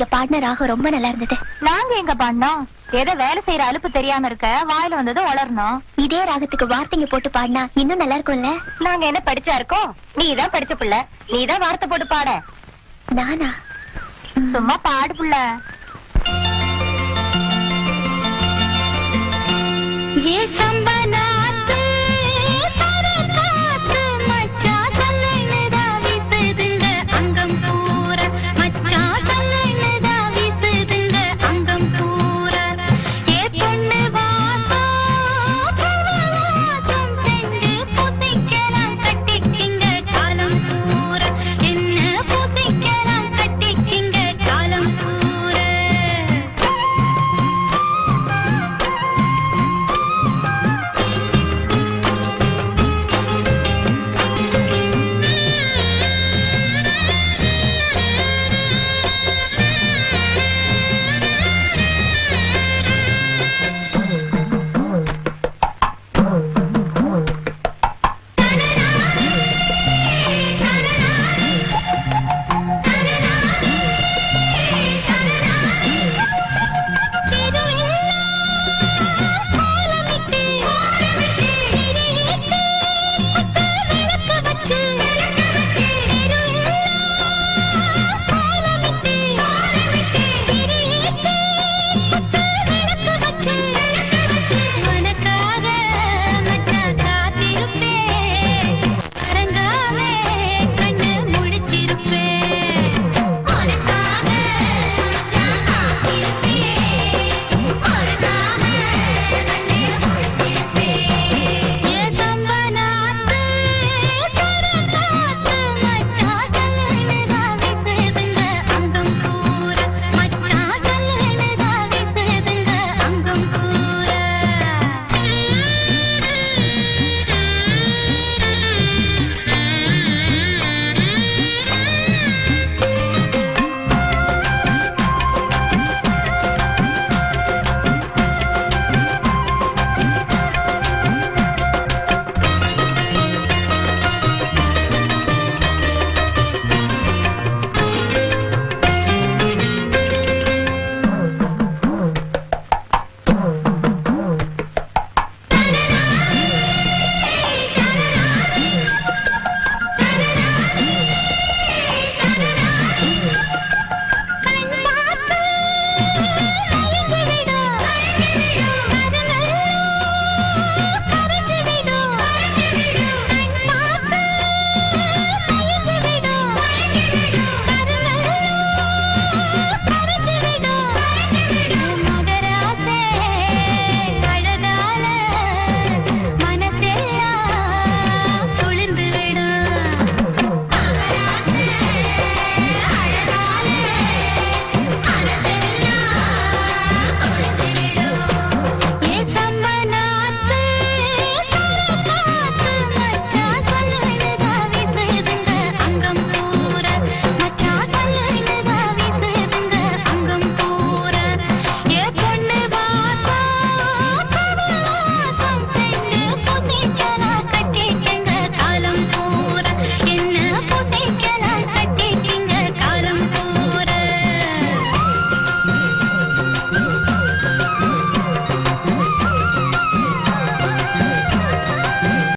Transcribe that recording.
நீங்க பாடின ராகம் ரொம்ப நல்லா இருந்தது. நாங்க எங்க பாடினோம் ஏதோ வேலை செய்யற அலுப்பு தெரியாம இருக்க வாயில வந்தது வளரணும் இதே ராகத்துக்கு வார்த்தைங்க போட்டு பாடினா இன்னும் நல்லா இருக்கும்ல? நாங்க என்ன படிச்சா இருக்கோம் நீ தான் படிச்ச புள்ள. நீ தான் வார்த்தை போட்டு பாட. நானா? சும்மா பாடு புள்ள. ஏ